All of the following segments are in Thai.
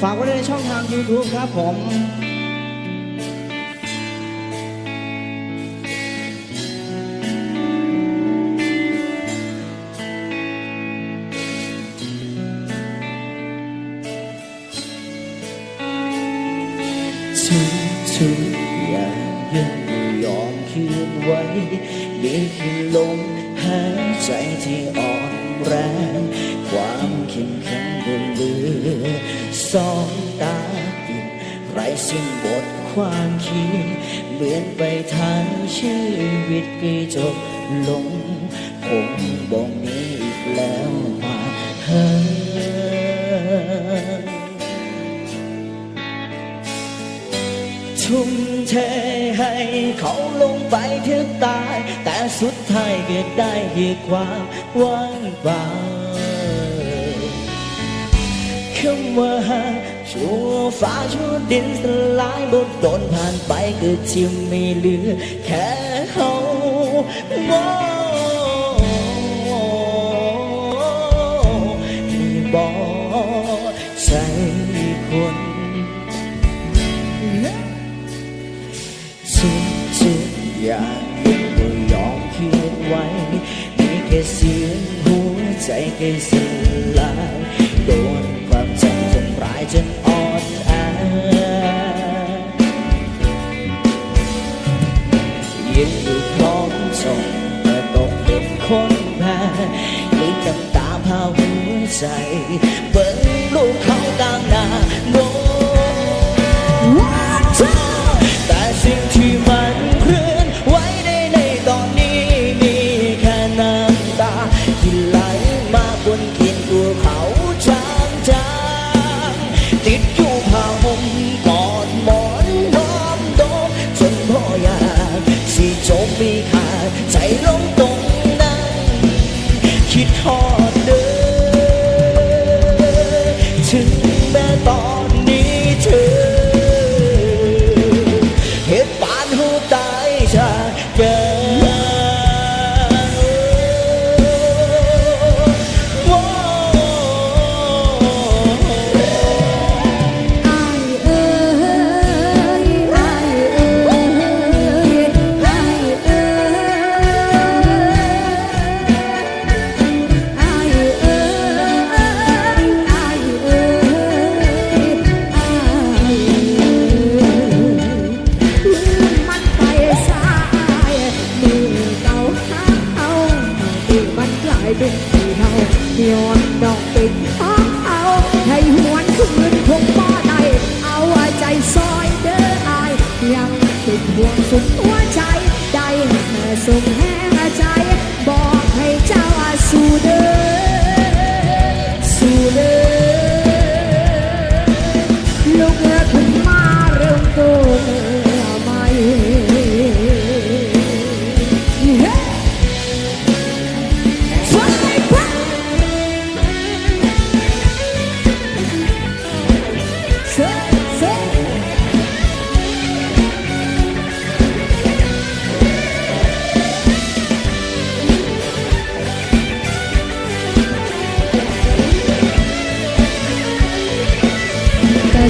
ฝากไว้ในช่องทาง YouTube ครับผม ทุกทุกๆอย่างยังไม่ยอมคืนไว้มีแค่ลมหายใจที่ออน สิ้นบทความคิดเหมือนไปทางชีวิตก็จบลงคงบ่มีอีกแล้วมาหาทุ่มเทให้เขาลงไปถึงตาย แต่สุดท้ายก็ได้แค่ความว่างเปล่า คำว่าหาชั่วฟ้าชั่วดินสลายบทโดนผ่านไปก็ที่ไม่เหลือแค่เขาโอ้ที่บอกใจคนทุกทุกอย่างยังไม่ยอมคืนไว้มีแค่เสียงหัวใจก็สลาย คนแพ้ลืมน้ำตาพาหัวใจ มันกลายเป็นสีเทาย้อนดอกเป็นของเอา ให้หวนคืนคงบ่ได้เอาใจซอยเด้ออาย ยังติดห่วงสุดหัวใจ ได้แม่ส่งแห้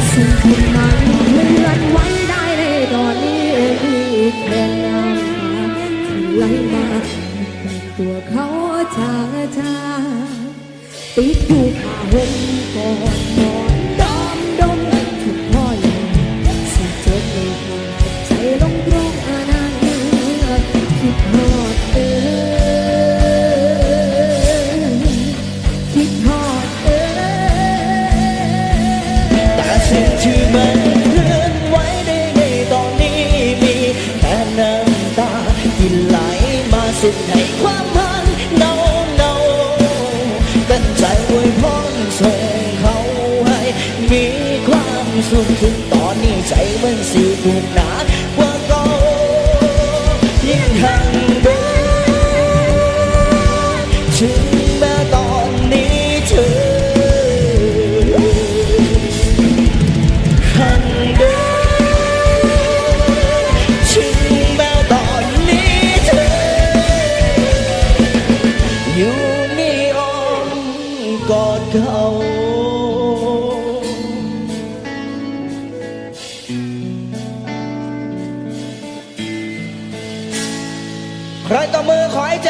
สิ่งที่มันเคลื่อนไว้ได้ในตอนนี้มีแค่น้ำตาที่ไหลมาตัวเขาจางจาติดอยู่ผ้าห่มก่อน สิทธิ์ให้ความพันเนาเนาตั้งใจอวยพรส่งเขาให้มีความสุขถึงตอนนี้ใจมันสิถูกหนักกว่าเก่า ใครต่อมือขอให้เจ